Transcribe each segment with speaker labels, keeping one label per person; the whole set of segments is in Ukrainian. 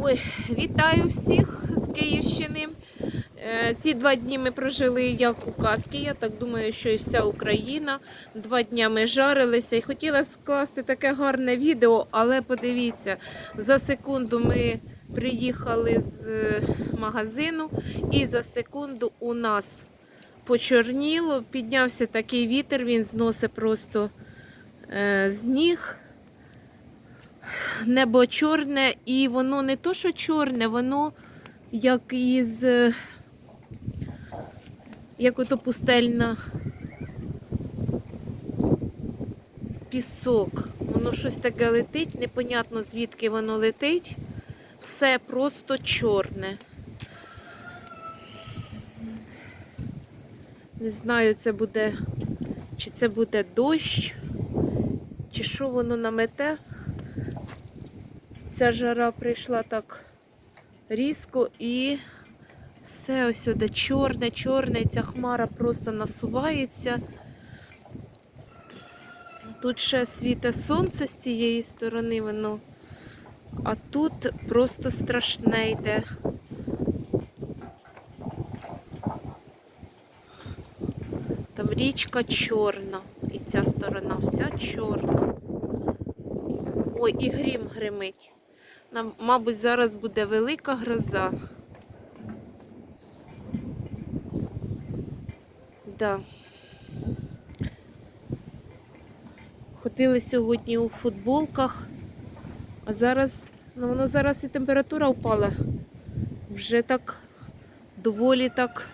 Speaker 1: Ой, вітаю всіх з Київщини. Е, Ці два дні ми прожили як у казки. Я так думаю, що і вся Україна. Два дні ми жарилися і хотіла скласти таке гарне відео, але подивіться, за секунду ми приїхали з е, магазину, і за секунду у нас почорніло, піднявся такий вітер, він зносить просто е, з ніг небо чорне, і воно не то, що чорне, воно як із е, як ото пустельна пісок. Воно щось таке летить, непонятно звідки воно летить. Все просто чорне. Не знаю, це буде, чи це буде дощ, чи що воно намете ця жара прийшла так різко і все ось сюди чорне, чорне, ця хмара просто насувається. Тут ще світе сонце з цієї сторони, воно, а тут просто страшне йде. Там річка чорна, і ця сторона вся чорна. Ой, і грім гримить. Нам, мабуть, зараз буде велика гроза. Да. Ходили сьогодні у футболках, а зараз, ну воно зараз і температура впала. Вже так доволі так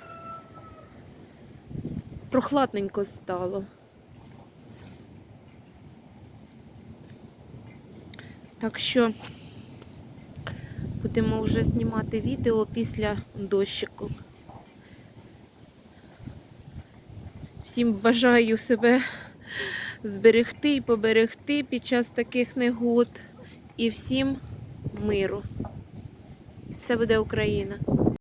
Speaker 1: прохладненько стало. Так що будемо вже знімати відео після дощику. Всім бажаю себе зберегти і поберегти під час таких негод. І всім миру. Все буде Україна!